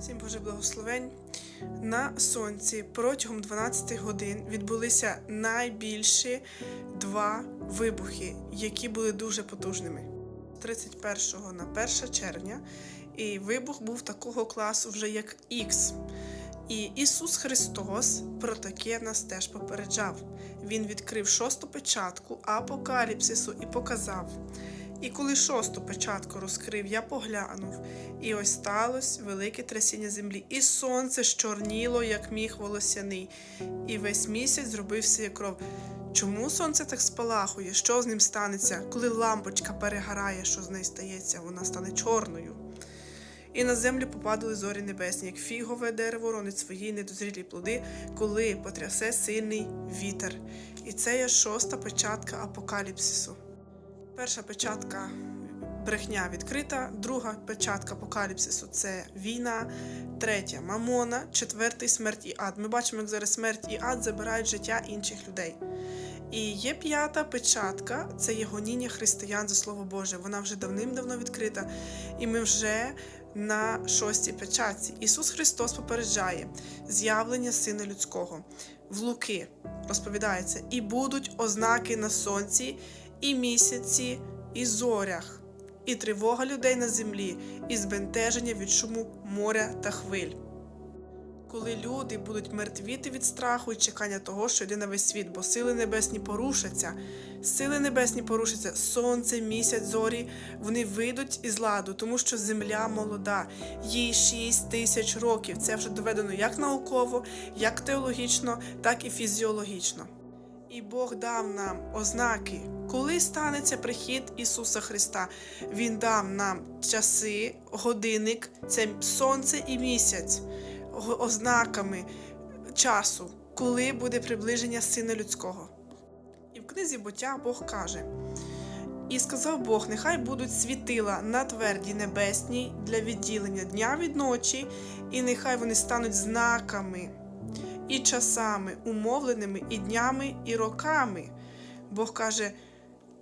Всім Боже благословень. На сонці протягом 12 годин відбулися найбільші два вибухи, які були дуже потужними. 31 на 1 червня, і вибух був такого класу вже як Х. І Ісус Христос про таке нас теж попереджав. Він відкрив шосту печатку апокаліпсису і показав. І коли шосту печатку розкрив, я поглянув, і ось сталося велике трясіння землі, і сонце щорніло, як міг волосяний, і весь місяць зробився як кров. Чому сонце так спалахує? Що з ним станеться? Коли лампочка перегорає, що з нею стається? Вона стане чорною. І на землю попадали зорі небесні, як фігове дерево ронить свої недозрілі плоди, коли потрясе сильний вітер. І це є шоста печатка апокаліпсису. Перша печатка брехня відкрита, друга печатка апокаліпсису це війна, третя мамона, четвертий смерть і ад. Ми бачимо, як зараз смерть і ад забирають життя інших людей. І є п'ята печатка це є гоніння християн за слово Боже. Вона вже давним-давно відкрита, і ми вже на шостій печатці. Ісус Христос попереджає з'явлення Сина Людського в Луки розповідається, і будуть ознаки на сонці, і місяці, і зорях, і тривога людей на землі, і збентеження від шуму моря та хвиль. Коли люди будуть мертвіти від страху і чекання того, що йде на весь світ, бо сили небесні порушаться, сили небесні порушаться, сонце, місяць, зорі, вони вийдуть із ладу, тому що земля молода, їй 6 тисяч років. Це вже доведено як науково, як теологічно, так і фізіологічно. І Бог дав нам ознаки, коли станеться прихід Ісуса Христа. Він дав нам часи, годинник, це сонце і місяць, ознаками часу, коли буде приближення Сина Людського. І в книзі буття Бог каже: І сказав Бог: нехай будуть світила на твердій небесній для відділення дня від ночі, і нехай вони стануть знаками і часами, умовленими, і днями, і роками. Бог каже,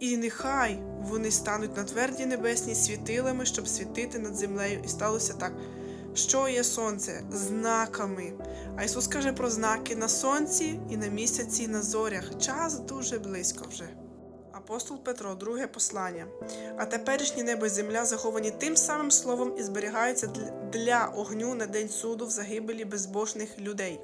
і нехай вони стануть на тверді небесні світилами, щоб світити над землею. І сталося так. Що є сонце? Знаками. А Ісус каже про знаки на сонці і на місяці, і на зорях. Час дуже близько вже. Апостол Петро, друге послання. А теперішнє небо і земля заховані тим самим словом і зберігаються для огню на день суду в загибелі безбожних людей.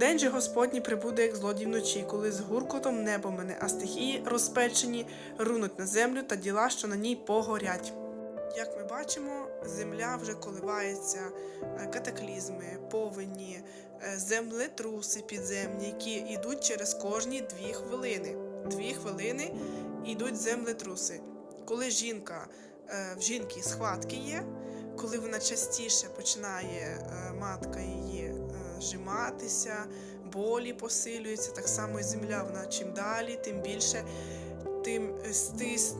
День же Господній прибуде, як злодій вночі, коли з гуркотом небо мене, а стихії розпечені рунуть на землю та діла, що на ній погорять. Як ми бачимо, земля вже коливається, е, катаклізми, повені, е, землетруси підземні, які йдуть через кожні дві хвилини. Дві хвилини йдуть землетруси. Коли жінка е, в жінки схватки є, коли вона частіше починає матка її зжиматися, болі посилюються, так само і земля вона чим далі, тим більше, тим е, стис,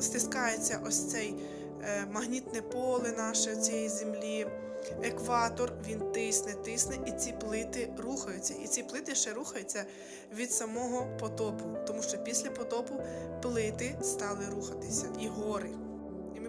стискається ось цей е, магнітне поле наше цієї землі. Екватор він тисне, тисне, і ці плити рухаються. І ці плити ще рухаються від самого потопу, тому що після потопу плити стали рухатися і гори.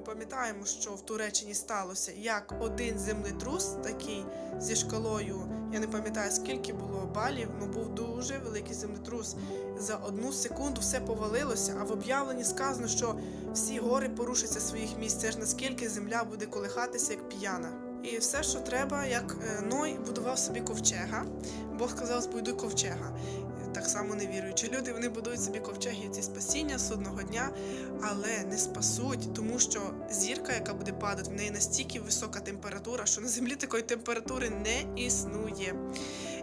Пам'ятаємо, що в Туреччині сталося як один землетрус, такий зі шкалою, я не пам'ятаю скільки було балів, але був дуже великий землетрус. За одну секунду все повалилося, а в об'явленні сказано, що всі гори порушаться своїх місць. Це ж наскільки земля буде колихатися як п'яна. І все, що треба, як е, Ной будував собі ковчега. Бог сказав, збуйду ковчега. Так само невіруючі люди вони будують собі ковчеги ці спасіння судного дня, але не спасуть, тому що зірка, яка буде падати, в неї настільки висока температура, що на землі такої температури не існує.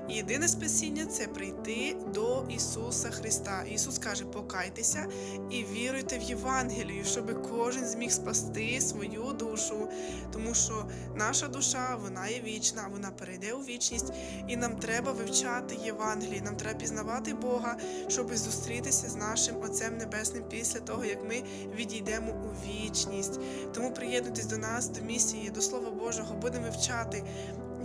Єдине спасіння це прийти до Ісуса Христа. Ісус каже: покайтеся і віруйте в Євангелію, щоб кожен зміг спасти свою душу, тому що наша душа вона є вічна, вона перейде у вічність, і нам треба вивчати Євангеліє, нам треба пізнавати Бога, щоб зустрітися з нашим Отцем Небесним після того, як ми відійдемо у вічність. Тому приєднуйтесь до нас, до місії, до Слова Божого, будемо вивчати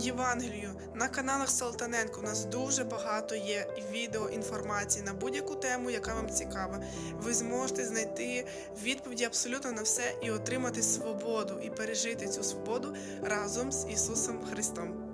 Євангелію. На каналах Салтаненко у нас дуже багато є відео інформації на будь-яку тему, яка вам цікава. Ви зможете знайти відповіді абсолютно на все і отримати свободу, і пережити цю свободу разом з Ісусом Христом.